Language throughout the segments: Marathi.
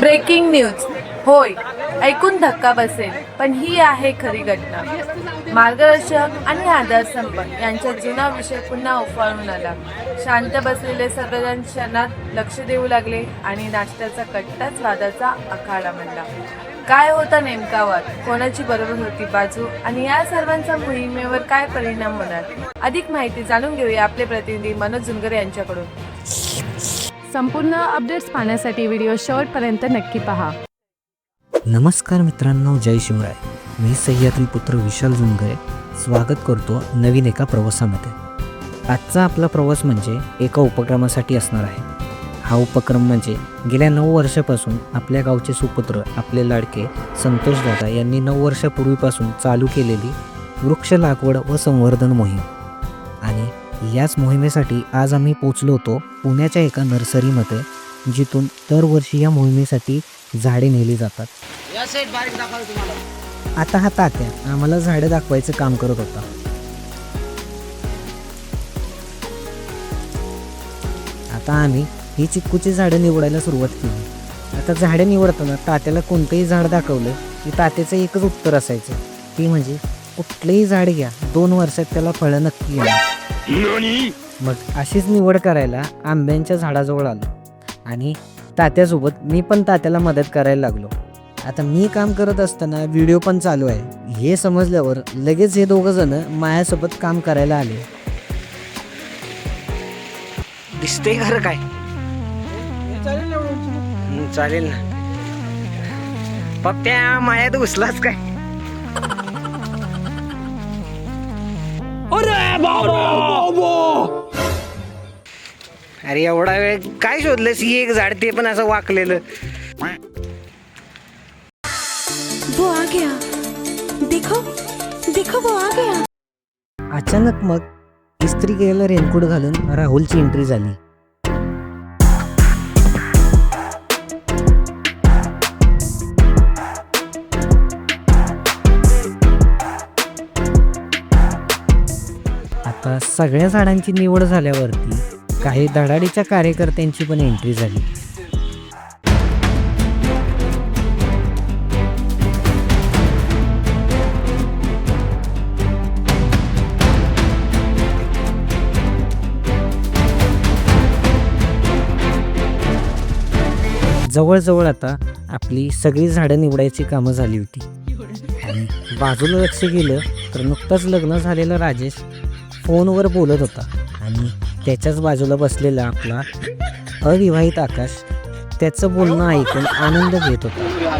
Breaking news. होय ऐकून धक्का बसेल पण ही आहे खरी घटना. मार्गदर्शक आणि आधारस्तंभ यांचा जुना विषय पुन्हा उफाळून आला. शांत बसलेले सर्वजण क्षणात लक्ष देऊ लागले आणि नाश्त्याचा कट्टाच वादाचा आखाडा म्हणला. काय होता नेमका वाद? कोणाची बरोबर होती बाजू? आणि या सर्वांचा मोहिमेवर काय परिणाम होणार? अधिक माहिती जाणून घेऊया आपले प्रतिनिधी मनोज जुनकर यांच्याकडून. संपूर्ण अपडेट्स पाहण्यासाठी व्हिडिओ शेवटपर्यंत नक्की पहा. नमस्कार मित्रांनो जय शिवराय. मी सह्याद्री पुत्र विशाल जुंगरे स्वागत करतो नवीन एका प्रवासामध्ये. आजचा आपला प्रवास म्हणजे एका उपक्रमासाठी असणार आहे. हा उपक्रम म्हणजे गेल्या नऊ वर्षापासून आपल्या गावचे सुपुत्र आपले लाडके संतोष दादा यांनी नऊ वर्षापूर्वीपासून चालू केलेली वृक्ष लागवड व संवर्धन मोहीम. याच मोहिमेसाठी आज आम्ही पोचलो होतो पुण्याच्या एका नर्सरीमध्ये जिथून दरवर्षी या मोहिमेसाठी झाडे नेली जातात. आता हा तात्या आम्हाला झाडं दाखवायचं काम करत होता. आता आम्ही ही चिक्कूची झाडं निवडायला सुरुवात केली. आता झाडं निवडताना तात्याला कोणतंही झाड दाखवलं की तात्याचं एकच उत्तर असायचं. ती म्हणजे कुठलंही झाड घ्या दोन वर्षात त्याला फळं नक्की येणार. मग अशीच निवड करायला आंब्यांच्या झाडाजवळ आलो. आणि तात्यासोबत मी पण तात्याला मदत करायला लागलो. आता मी काम करत असताना व्हिडिओ पण चालू आहे. हे समजल्यावर लगेच हे दोघं जण माझ्यासोबत काम करायला आले. दिसते खरं काय? हं, चालेल ना. पप्प्या मायात घुसलाच काय? अरे एवढा वेळ काय शोधलंस? ही एक झाड ते पण असं वाकलेलं. वो आ गया. देखो देखो वो आ गया. अचानक मग इस्त्री केलेला रेनकोट घालून राहुलची एंट्री झाली. आता सगळ्या झाडांची निवड झाल्यावरती काही धडाडीच्या कार्यकर्त्यांची पण एंट्री झाली. जवळजवळ आता आपली सगळी झाडं निवडायची कामं झाली होती. आणि बाजूला लक्ष गेलं तर नुकतंच लग्न झालेलं राजेश फोनवर बोलत होता. आणि त्याच्याच बाजूला बसलेला आपला अविवाहित आकाश त्याचं बोलणं ऐकून आनंद घेत होता.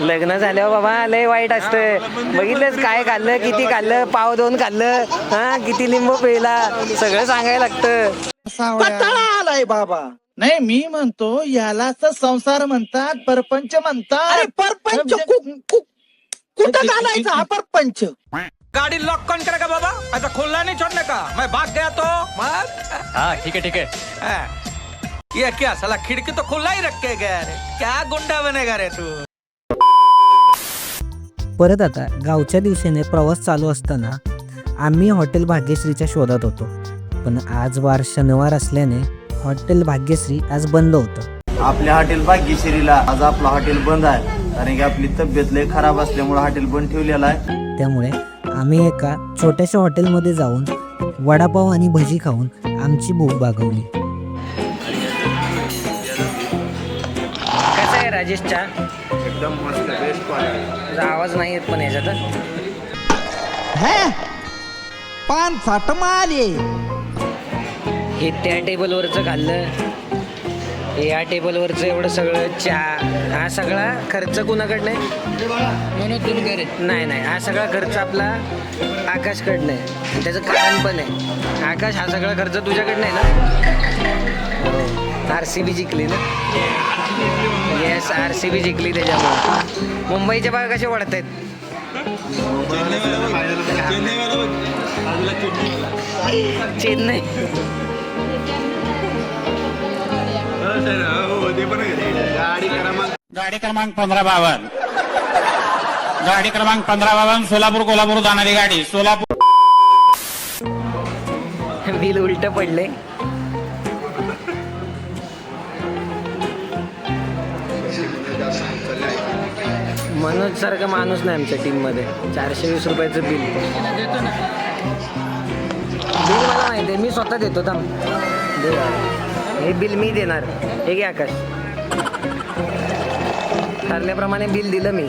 लग्न झाल्यावर बाबा लय वाईट असतं. बघितलंच काय खाल्लं किती खाल्लं पाव दोन खाल्लं हा किती लिंबू पिळला सगळं सांगायला लागतं. आलाय बाबा. नाही मी म्हणतो यालाच संसार म्हणतात परपंच म्हणतात. अरे परपंच कु- कु- कुठं घालायचा हा परपंच? गाड़ी लॉक कौन करेगा बाबा? ऐसा खुला नहीं छोड़ने का। मैं भाग गया तो। मत हाँ ठीक है ठीक है। ये क्या साला खिड़की तो खुला ही रख के गया रे क्या गुंडा बनेगा रे तू? परत आता गावच्या दिवशीने प्रवास चालू असताना आम्ही हॉटेल भाग्यश्रीच्या शोधात होतो. पण आज वार शनिवार असल्याने हॉटेल भाग्यश्री आज बंद होतं. आपल्या हॉटेल भाग्यश्रीला आज आपलं हॉटेल बंद आहे. कारण की आपली तब्येत लय खराब असल्यामुळे हॉटेल बंद ठेवलेलं आहे. त्यामुळे आम्ही एका छोट्याशा हॉटेलमध्ये जाऊन वडापाव आणि भजी खाऊन आमची भूक भागवली. कसा आहे राजेशच्या एकदम मस्त बेस्ट तुझा आवाज नाही येत पण याच्यात हे? पान साठ माले हे त्या टेबलवरचं खाल्लं. या टेबलवरचं एवढं सगळं चहा हा सगळा खर्च कुणाकडनं आहे? नाही नाही हा सगळा खर्च आपला आकाशकडनं आहे. आणि त्याचं कारण पण आहे. आकाश हा सगळा खर्च तुझ्याकडनं आहे ना? आर सी बी जिंकली ना? येस आर सी बी जिंकली त्याच्यामुळे. मुंबईच्या बागा कशा वाढत आहेत? चेन्नई. गाडी क्रमांक पंधरा बावन्न गाडी क्रमांक पंधरा बावन्न सोलापूर कोल्हापूर जाणारी गाडी. सोलापूर बिल उलट पडले मनोज सारखा माणूस नाही आमच्या टीममध्ये. चारशे वीस रुपयाचं बिल बिल मला माहिती आहे. मी स्वतः देतो थांब. दे. हे बिल मी देणार. हे घे आकाश. ठरल्याप्रमाणे बिल दिलं मी.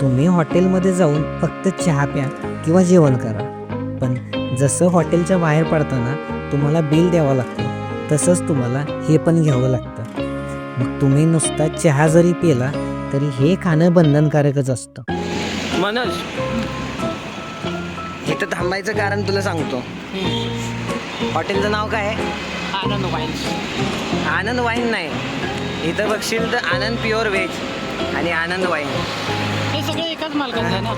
तुम्ही हॉटेलमध्ये जाऊन फक्त चहा प्या किंवा जेवण करा. पण जसं हॉटेलच्या बाहेर पडताना तुम्हाला बिल द्यावं लागतं. तसंच तुम्हाला हे पण घ्यावं लागतं. मग तुम्ही नुसता चहा जरी पिला तरी हे खाणं बंधनकारकच असतं. मनोज इथं थांबायचं कारण तुला सांगतो. हॉटेलचं नाव काय आहे? आनंद वाईन आनंद वाईन नाही. इथं बघशील तर आनंद प्युअर व्हेज आणि आनंद वाईन. हे सगळे एकाच मालकाचं आहे ना?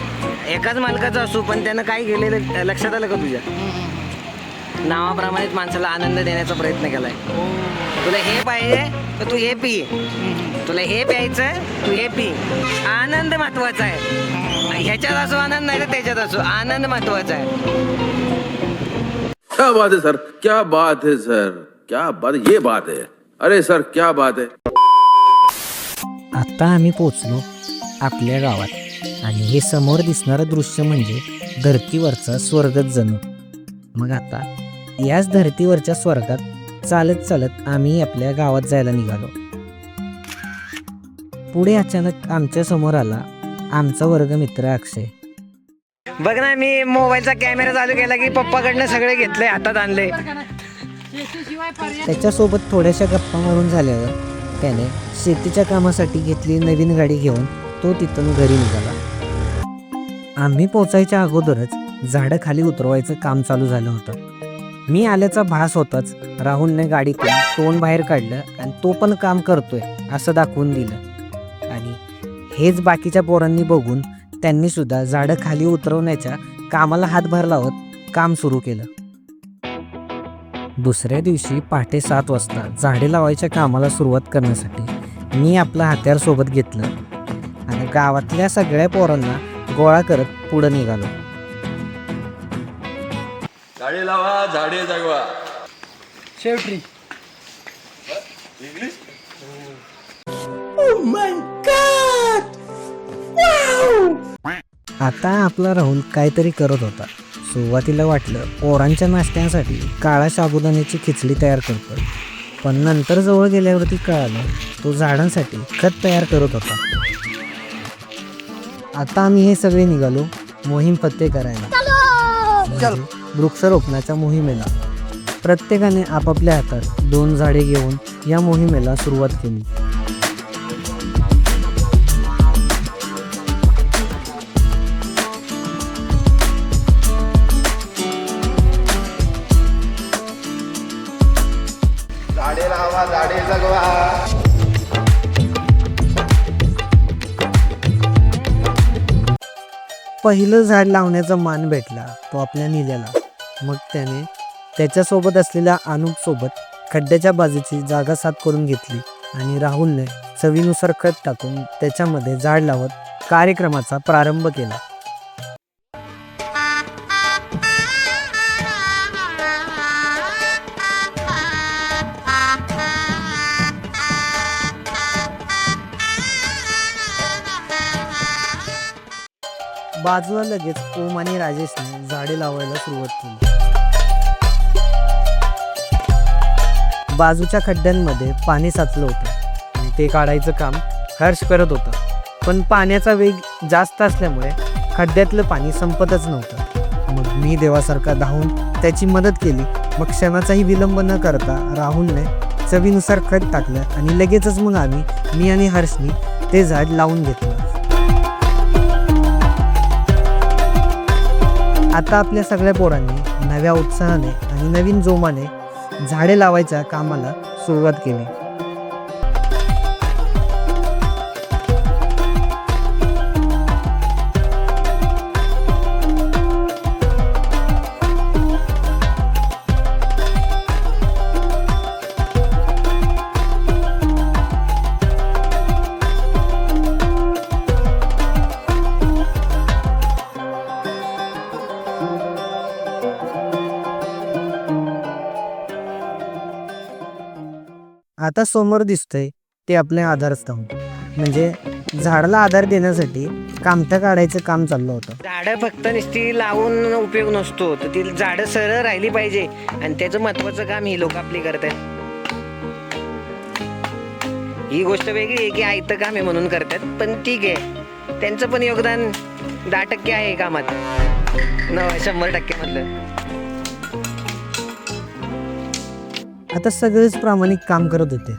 एकाच मालकाचं असू पण त्यानं काय केलेलं लक्षात आलं का तुझ्या? नावाप्रमाणेच माणसाला आनंद देण्याचा प्रयत्न केलाय. तुला हे पाहिजे तर तू हे पी. तुला हे प्यायचं तू हे पी. आनंद महत्त्वाचा आहे. ह्याच्यात असो आनंद नाही तर त्याच्यात असो. आनंद महत्त्वाचा आहे. क्या बात है सर? क्या बात है सर? क्या बात ये बात है। अरे सर क्या बात है? आता आम्ही पोचलो आपल्या गावात आणि हे समोर दिसणारं दृश्य म्हणजे धर्तीवरचा स्वर्गच जणू. मग आता याच धर्तीवरच्या स्वर्गात चालत चालत आम्ही आपल्या गावात जायला निघालो. पुढे अचानक आमच्यासमोर आला आमचा वर्गमित्र अक्षय. बघ ना मी मोबाईलचा कॅमेरा चालू केला की पप्पाकडनं सगळे घेतले हातात आणले. त्याच्यासोबत थोड्याशा गप्पा मारून झाल्यावर त्याने शेतीच्या कामासाठी घेतली नवीन गाडी घेऊन तो तिथून घरी निघाला. आम्ही पोचायच्या अगोदरच झाडं खाली उतरवायचं काम चालू झालं होतं. मी आल्याचा भास होताच राहुलने गाडीतून तोंड बाहेर काढलं आणि तो पण काम करतोय असं दाखवून दिलं. आणि हेच बाकीच्या पोरांनी बघून त्यांनी सुद्धा झाडं खाली उतरवण्याच्या कामाला हातभार लावत काम सुरू केलं. दुसऱ्या दिवशी पहाटे सात वाजता झाडे लावायच्या कामाला सुरुवात करण्यासाठी मी आपलं हत्यार सोबत घेतलं आणि गावातल्या सगळ्या पोरांना गोळा करत पुढं निघालो. झाडे लावा झाडे जगवा. आता आपला राहुल काहीतरी करत होता. सुरुवातीला वाटलं पोरांच्या नाश्त्यांसाठी काळा साबुदाण्याची खिचडी तयार करतोय. पण नंतर जवळ गेल्यावरती कळालं तो झाडांसाठी खत तयार करत होता. आता आम्ही हे सगळे निघालो मोहीम पत्ते करायला. म्हणजे वृक्षारोपणाच्या मोहिमेला. प्रत्येकाने आपापल्या हातात दोन झाडे घेऊन या मोहिमेला सुरुवात केली. पहिलं झाड लावण्याचा मान भेटला तो आपल्या निल्याला. मग त्याने त्याच्यासोबत असलेल्या अनुपसोबत खड्ड्याच्या बाजूची जागा साफ करून घेतली आणि राहुलने चवीनुसार खत टाकून त्याच्यामध्ये झाड लावत कार्यक्रमाचा प्रारंभ केला. बाजूला लगेच ओम आणि राजेशने झाडे लावायला सुरुवात केली. बाजूच्या खड्ड्यांमध्ये पाणी साचलं होतं. आणि ते काढायचं काम हर्ष करत होतं. पण पाण्याचा वेग जास्त असल्यामुळे खड्ड्यातलं पाणी संपतच नव्हतं. मग मी देवासारखा धावून त्याची मदत केली. मग क्षणाचाही विलंब न करता राहुलने चवीनुसार खत टाकलं आणि लगेचच मग आम्ही मी आणि हर्षनी ते झाड लावून घेतलं. आता आपल्या सगळ्या पोरांनी नव्या उत्साहाने आणि नवीन जोमाने झाडे लावायच्या कामाला सुरुवात केली. आता समोर दिसतंय ते आपले आधारस्तंभ. म्हणजे झाडाला आधार देण्यासाठी कामठं काढायचं काम चाललं होतं. झाडं फक्त नुसती लावून उपयोग नसतो. तर ती झाडं सरळ राहिली पाहिजे. आणि त्याचं महत्वाचं काम ही लोक आपली करतात ही गोष्ट वेगळी आहे की आयतं काम आहे म्हणून करतात. पण ठीक आहे. त्यांचं पण योगदान दहा टक्के आहे कामात. न शंभर टक्के म्हटलं आता सगळेच प्रामाणिक काम करत होते.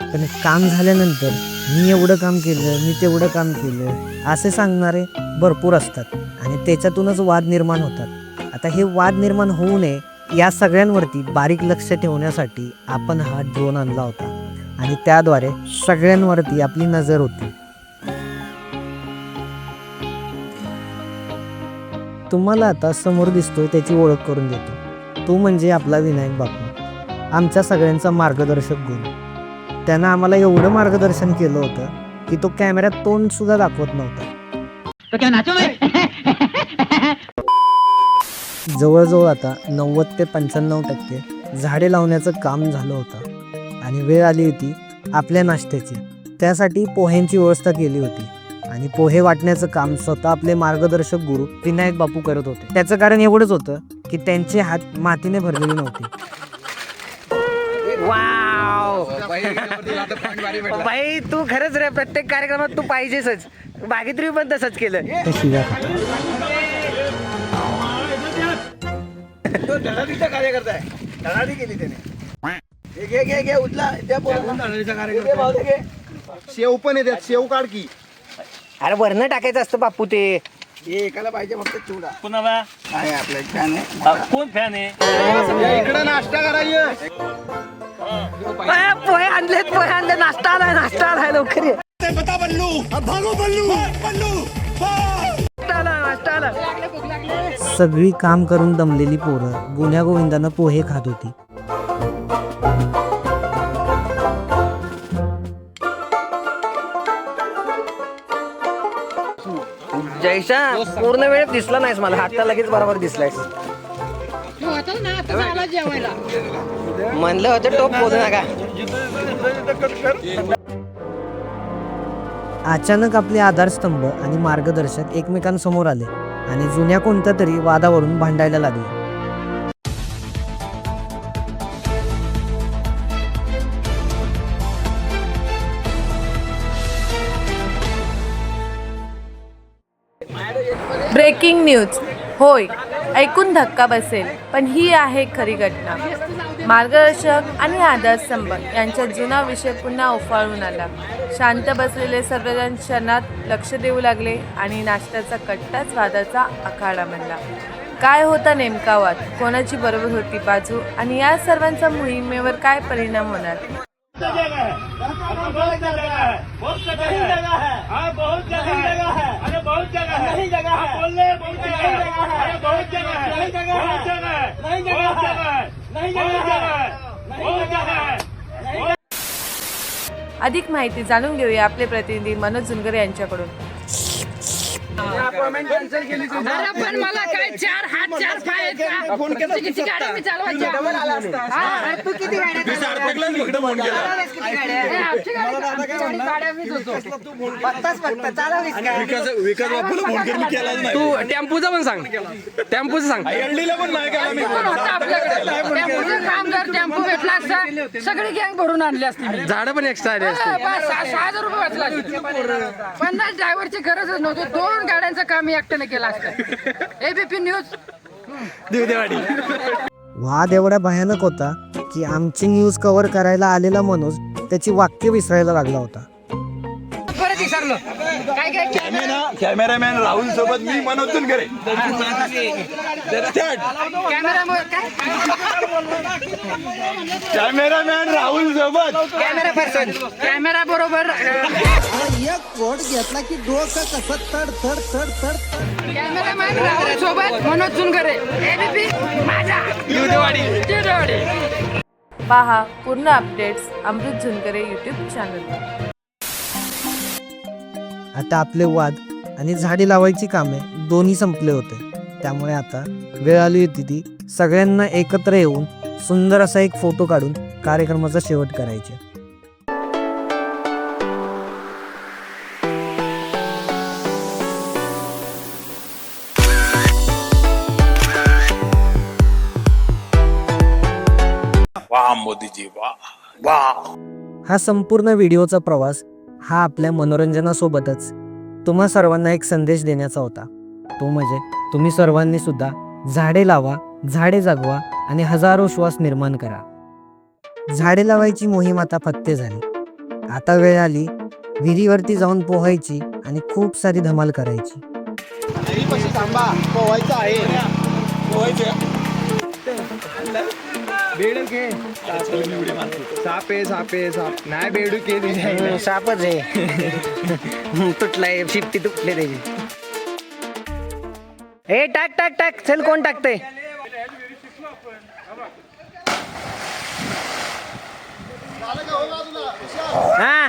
पण काम झाल्यानंतर मी एवढं काम केलं मी तेवढं काम केलं असे सांगणारे भरपूर असतात आणि त्याच्यातूनच वाद निर्माण होतात. आता हे वाद निर्माण होऊ नये या सगळ्यांवरती बारीक लक्ष ठेवण्यासाठी आपण हा ड्रोन आणला होता आणि त्याद्वारे सगळ्यांवरती आपली नजर होती. तुम्हाला आता समोर दिसतोय त्याची ओळख करून देतो. तो म्हणजे आपला विनायक बापू. आमच्या सगळ्यांचा मार्गदर्शक गुरु. त्यानं आम्हाला एवढं मार्गदर्शन केलं होतं की तो कॅमेऱ्यात तोंड सुद्धा दाखवत नव्हता. जवळजवळ आता नव्वद ते पंच्याण्णव टक्के झाडे लावण्याचं काम झालं होतं. आणि वेळ आली होती आपल्या नाश्त्याची. त्यासाठी पोह्यांची व्यवस्था केली होती. आणि पोहे वाटण्याचं काम स्वतः आपले मार्गदर्शक गुरु विनायक बापू करत होते. त्याचं कारण एवढंच होतं की त्यांचे हात मातीने भरलेले नव्हते. वाव. बाई तू खरंच रे प्रत्येक कार्यक्रमात तू पाहिजेसच. बागेत्री पण तसंच केलं. त्या शिव्या खातात. शेव पण येतात शेव काढ की. अरे वरनं टाकायचं असतं बापू ते. एकाला पाहिजे फक्त चिवडा. कुणाला आहे आपला एक फॅन आहे. कोण फॅन आहे? इकडे नाश्ता करायचं पोहे आणलेत पोहे आणले. नाश्ता आलाय नाश्ता आलाय लवकर ये. नाश्ता आला नाश्ता आला सगळी काम करून दमलेली पोरं गुन्ह्या गोविंदानं पोहे खात होती. जयशा पूर्ण वेळ दिसला नाहीस मला. आता लगेच बरोबर दिसलायस. म्हणलं होतं टोप बोलू नका. अचानक आपले आधारस्तंभ आणि मार्गदर्शक एकमेकांसमोर आले आणि जुन्या कोणत्या तरी वादावरून भांडायला लागले. Breaking news. होय ऐकून धक्का बसेल पण ही आहे खरी घटना. मार्गदर्शक आणि आधारस्तंभ यांचा जुना विषय पुन्हा उफाळून आला. शांत बसलेले सर्वजण क्षणात लक्ष देऊ लागले आणि नाश्त्याचा कट्टाच वादाचा आखाडा बनला काय होता नेमका वाद? कोणाची बरोबर होती बाजू? आणि या सर्वांचा मोहिमेवर काय परिणाम होणार? अधिक माहिती जाणून घेऊया आपले प्रतिनिधी मनोज जुनकर यांच्याकडून पण मला काय चार हात चार पाय आहेत का? किती गाड्या मी चालवायच्या? हा? तू किती गाड्या आमची गाडी का? आमची गाडी गाड्या मीच होतो. बघताच बघता चालवलीस का तू टेम्पूचं पण सांग टेम्पूचं सांग पण होतं आपल्याकडे. टेम्पोचं काम जर टेम्पो भेटला असता सगळी गँग भरून आणली असती मी. झाडं पण एक्स्ट्रा आले हा, बस, सहा सहा हजार रुपये वाचला असते. पन्नास ड्रायव्हरची गरजच नव्हती दोन गाड्यांचं काम एकट्याने केलं असतं. ABP news Devdevadi. वाद एवढा भयानक होता की आमची न्यूज कव्हर करायला आलेला मनोज त्याची वाक्य विसरायला लागला होता. परत विसरलो. काय काय कॅमेरामॅन राहुल सोबत मी मनोजून करे कॅमेरामॅन राहुल सोबत. Camera person. कॅमेरा बरोबर एक कोट घेतला की डोकं कसं तड तड तड तड. कॅमेरामॅन राहुल सोबत मनोज सुनकरे एबीपी माझा. पहा पूर्ण अपडेट्स अमृत झुनकरे यूट्यूब चॅनलवर आता आपले वाद आणि झाडे लावायची कामे दोन्ही संपले होते. त्यामुळे आता वेळ आली होती ती सगळ्यांना एकत्र येऊन सुंदर असा एक फोटो काढून कार्यक्रमाचा शेवट करायचे. वा मोदीजी वा वा हा संपूर्ण व्हिडिओचा प्रवास हा आपल्या मनोरंजनासोबतच. तुम्हा सर्वांना एक संदेश देण्याचा होता. तो म्हणजे तुम्ही सर्वांनी सुद्धा झाडे लावा झाडे जगवा आणि हजारो श्वास निर्माण करा. झाडे लावायची मोहीम आता फत्ते झाली. आता वेळ आली विहिरीवरती जाऊन पोहायची आणि खूप सारी धमाल करायची. हम्म, सापच आहे. तुटलाय शिफ्टी तुटले त्याची. ए टाक टाक टाक. चल कोण टाकतंय? हा.